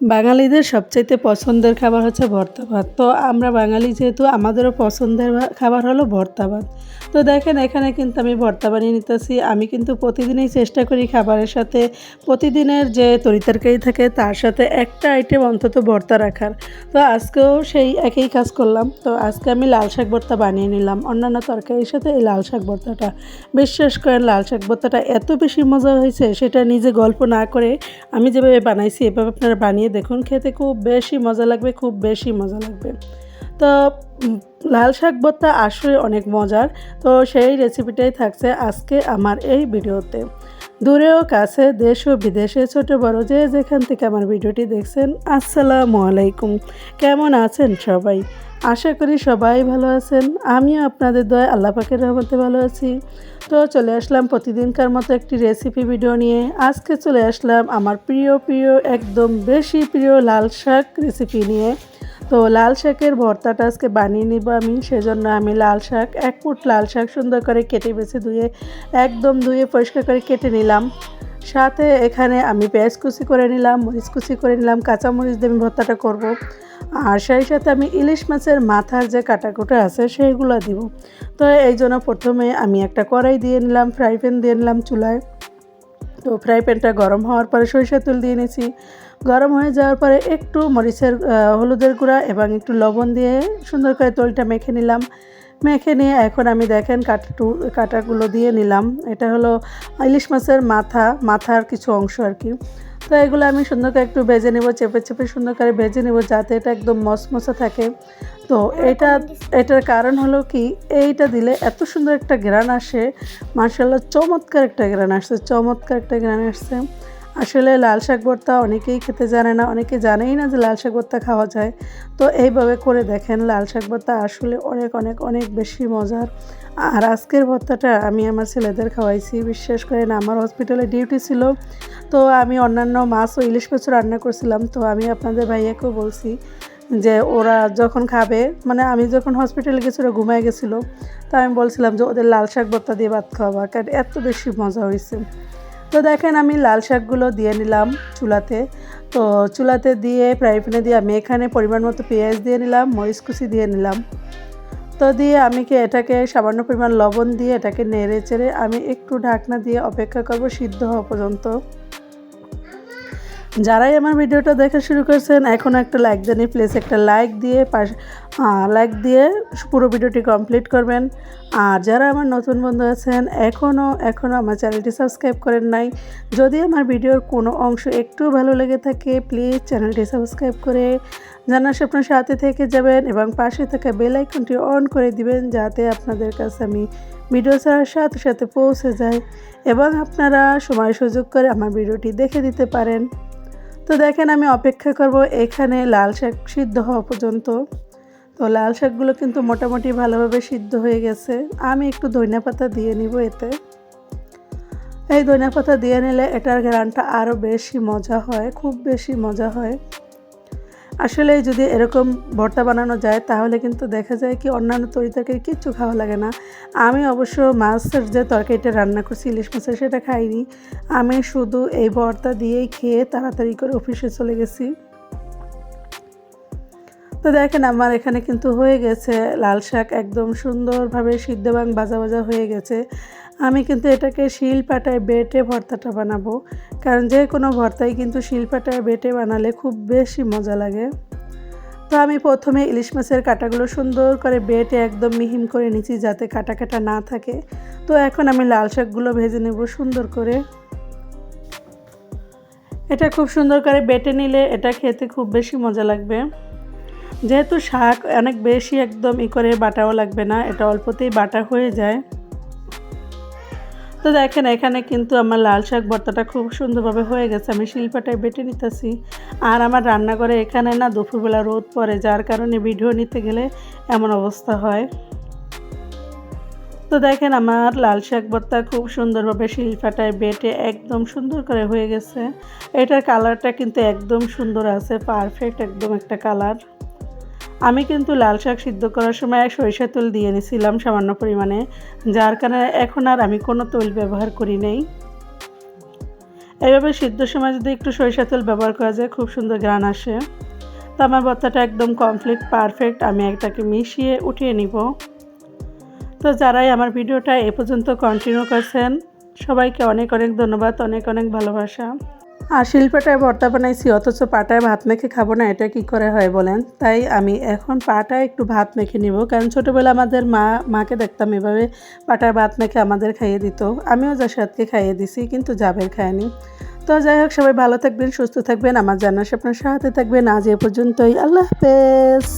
বাঙালিদের সবচাইতে পছন্দের খাবার হচ্ছে ভর্তা ভাত। তো আমরা বাঙালি যেহেতু, আমাদেরও পছন্দের খাবার হলো ভর্তা ভাত। তো দেখেন, এখানে কিন্তু আমি ভর্তা বানিয়ে নিতেছি। আমি কিন্তু প্রতিদিনই চেষ্টা করি খাবারের সাথে। প্রতিদিনের যে তরিতরকারি থাকে, তার সাথে একটা আইটেম অন্তত ভর্তা রাখার। তো আজকেও সেই একই কাজ করলাম। তো আজকে আমি লাল শাক ভর্তা বানিয়ে নিলাম। অন্যান্য তরকারির সাথে এই লাল শাক ভর্তাটা। বিশ্বাস করেন, লাল শাক ভর্তাটা এত বেশি মজা হয়েছে, সেটা নিজে গল্প না করে আমি যেভাবে বানাইছি, এভাবে আপনারা বানিয়ে দেখুন খেতে খুব বেশি মজা লাগবে খুব বেশি মজা লাগবে। তো লাল শাক ভর্তা আসলে অনেক মজার। তো সেই রেসিপিটাই থাকছে আজকে আমার এই ভিডিওতে। দূরেও কাছে, দেশ ও বিদেশে, ছোট বড় যে যেখান থেকে আমার ভিডিওটি দেখছেন, আসসালামু আলাইকুম। কেমন আছেন সবাই? আশা করি সবাই ভালো আছেন। আমিও আপনাদের দয় আল্লাহ পাকের রহমতে ভালো আছি। তো চলে আসলাম প্রতিদিনকার মতো একটি রেসিপি ভিডিও নিয়ে। আজকে চলে আসলাম আমার প্রিয় প্রিয়, একদম বেশি প্রিয় লাল শাক রেসিপি নিয়ে। তো লাল শাকের ভর্তাটা আজকে বানিয়ে নিব আমি, সেজন্য আমি লাল শাক, এক ফুট লাল শাক সুন্দর করে কেটে বেছে ধুয়ে, একদম ধুয়ে পরিষ্কার করে কেটে নিলাম। সাথে এখানে আমি পেঁয়াজ কুচি করে নিলাম, মরিচ কুচি করে নিলাম কাঁচা মরিচ দিয়ে আমি ভর্তাটা করব। আর সেই সাথে আমি ইলিশ মাছের মাথার যে কাটাকুটা আছে সেইগুলো দিব। তো এই জন্য প্রথমে আমি একটা কড়াই দিয়ে নিলাম, ফ্রাই প্যান দিয়ে নিলাম চুলায়। তো ফ্রাই প্যানটা গরম হওয়ার পরে সরিষার তেল দিয়ে নিয়েছি। গরম হয়ে যাওয়ার পরে একটু মরিচের হলুদের গুঁড়া এবং একটু লবণ দিয়ে সুন্দর করে তেলটা মেখে নিলাম। মেখে নিয়ে এখন আমি দেখেন কাটাটু, কাটাগুলো দিয়ে নিলাম। এটা হলো ইলিশ মাছের মাথা, মাথার কিছু অংশ আর কি। তো এগুলো আমি সুন্দর করে একটু ভেজে নেব, চেপে চেপে সুন্দর করে ভেজে নেব যাতে এটা একদম মসমসা থাকে। তো এটা, এটার কারণ হলো কি, এইটা দিলে এত সুন্দর একটা গ্রান আসে। মার্শাল্লাহ চমৎকার একটা গ্রান আসছে, চমৎকার একটা গ্রান আসছে। আসলে লাল শাক ভর্তা অনেকেই খেতে জানে না, অনেকে জানেই না যে লাল শাক ভর্তা খাওয়া যায়। তো এইভাবে করে দেখেন, লাল শাক ভর্তা আসলে অনেক অনেক অনেক বেশি মজার। আর আজকের ভর্তাটা আমি আমার ছেলেদের খাওয়াইছি বিশ্বাস করেন আমার হসপিটালে ডিউটি ছিল। তো আমি অন্যান্য মাছ ও ইলিশ মাছও রান্না করছিলাম। তো আমি আপনাদের ভাইয়াকেও বলছি যে ওরা যখন খাবে মানে আমি যখন হসপিটালে গেছি, ওরা ঘুমায় গেছিল। তো আমি বলছিলাম যে ওদের লাল শাক ভর্তা দিয়ে ভাত খাওয়াবা, কারণ এত বেশি মজা হয়েছে। তো দেখেন আমি লাল শাকগুলো দিয়ে নিলাম চুলাতে। তো চুলাতে দিয়ে ফ্রাই প্যানে দিয়ে আমি এখানে পরিমাণ মতো পেঁয়াজ দিয়ে নিলাম, মরিচ কুচি দিয়ে নিলাম। তো দিয়ে আমি কি এটাকে সামান্য পরিমাণ লবণ দিয়ে এটাকে নেড়ে চেড়ে আমি একটু ঢাকনা দিয়ে অপেক্ষা করব সিদ্ধ হওয়া পর্যন্ত। যারাই আমার ভিডিওটা দেখা শুরু করছেন, এখন একটা লাইক জানি প্লিজ একটা লাইক দিয়ে পাশ লাইক দিয়ে পুরো ভিডিওটি কমপ্লিট করবেন। আর যারা আমার নতুন বন্ধু আছেন এখনও এখনও আমার চ্যানেলটি সাবস্ক্রাইব করেন নাই, যদি আমার ভিডিওর কোনো অংশ একটু ভালো লেগে থাকে প্লিজ চ্যানেলটি সাবস্ক্রাইব করে জানার আপনার সাথে থেকে যাবেন এবং পাশে থাকা বেল আইকনটি অন করে দিবেন, যাতে আপনাদের কাছে আমি ভিডিও ছাড়ার সাথে সাথে পৌঁছে যায় এবং আপনারা সময় সুযোগ করে আমার ভিডিওটি দেখে দিতে পারেন। তো দেখেন আমি অপেক্ষা করব এখানে লাল শাক সিদ্ধ হওয়া পর্যন্ত। তো লাল শাকগুলো কিন্তু মোটামুটি ভালোভাবে সিদ্ধ হয়ে গেছে। আমি একটু ধনিয়া পাতা দিয়ে নিব এতে। এই ধনিয়া পাতা দিয়ে নিলে এটার গ্রানটা আরও বেশি মজা হয়, খুব বেশি মজা হয়। আসলে যদি এরকম ভর্তা বানানো যায়, তাহলে কিন্তু দেখা যায় কি অন্যান্য তরিতরকারি কিচ্ছু খাওয়া লাগে না। আমি অবশ্য মাছের যে তরকারিটা রান্না করছি, ইলিশ মাছের, সেটা খাইনি। আমি শুধু এই ভর্তা দিয়েই খেয়ে তাড়াতাড়ি করে অফিসে চলে গেছি। তো দেখেন আমার এখানে কিন্তু হয়ে গেছে লাল শাক, একদম সুন্দরভাবে সিদ্ধ এবং ভাজা ভাজা হয়ে গেছে। আমি কিন্তু এটাকে শিল পাটায় বেটে ভর্তাটা বানাবো। কারণ যে কোনো ভর্তাই কিন্তু শিল পাটায় বেটে বানালে খুব বেশি মজা লাগে। তো আমি প্রথমে ইলিশ মাছের কাটাগুলো সুন্দর করে বেটে একদম মিহিম করে নিচ্ছি যাতে কাটা কাটা না থাকে। তো এখন আমি লাল শাকগুলো ভেজে নেব সুন্দর করে। এটা খুব সুন্দর করে বেটে নিলে এটা খেতে খুব বেশি মজা লাগবে। যেহেতু শাক অনেক বেশি একদম ই করে বাটাও লাগবে না, এটা অল্পতেই বাটা হয়ে যায়। তো দেখেন, এখানে কিন্তু আমার লাল শাক ভর্তাটা খুব সুন্দরভাবে হয়ে গেছে। আমি শিল্পাটায় বেটে নিতেছি। আর আমার রান্নাঘরে এখানে না দুপুরবেলা রোদ পড়ে, যার কারণে ভিডিও নিতে গেলে এমন অবস্থা হয়। তো দেখেন, আমার লাল শাক ভর্তা খুব সুন্দরভাবে শিলপাটায় বেটে একদম সুন্দর করে হয়ে গেছে। এটার কালারটা কিন্তু একদম সুন্দর আছে, পারফেক্ট একদম একটা কালার। আমি কিন্তু লাল শাক সিদ্ধ করার সময় সরিষা তেল দিয়ে নিয়েছিলাম সামান্য পরিমাণে, যার কারণে এখন আর আমি কোনো তেল ব্যবহার করি নেই। এইভাবে সিদ্ধ সময় যদি একটু সরিষা তেল ব্যবহার করা যায়, খুব সুন্দর গ্রান আসে। তো আমার ভর্তাটা একদম কমপ্লিট পারফেক্ট আমি একটাকে মিশিয়ে উঠিয়ে নিব। তো যারাই আমার ভিডিওটা এ পর্যন্ত কন্টিনিউ করছেন, সবাইকে অনেক অনেক ধন্যবাদ, অনেক অনেক ভালোবাসা। আর শিল্পাটায় ভর্তা বানাইছি, অথচ পাটায় ভাত মেখে খাব না, এটা কি করে হয় বলেন? তাই আমি এখন পাটায় একটু ভাত মেখে নিব, কারণ ছোটোবেলা আমাদের মা, মাকে দেখতাম এভাবে পাটায় ভাত মেখে আমাদের খাইয়ে দিত। আমিও জাসাদকে খাইয়ে দিছি, কিন্তু জাবের খায়নি তো যাই হোক, সবাই ভালো থাকবেন, সুস্থ থাকবেন, আমার জানার আপনার সাথে থাকবেন। আজ এ পর্যন্তই, আল্লাহ হাফেজ।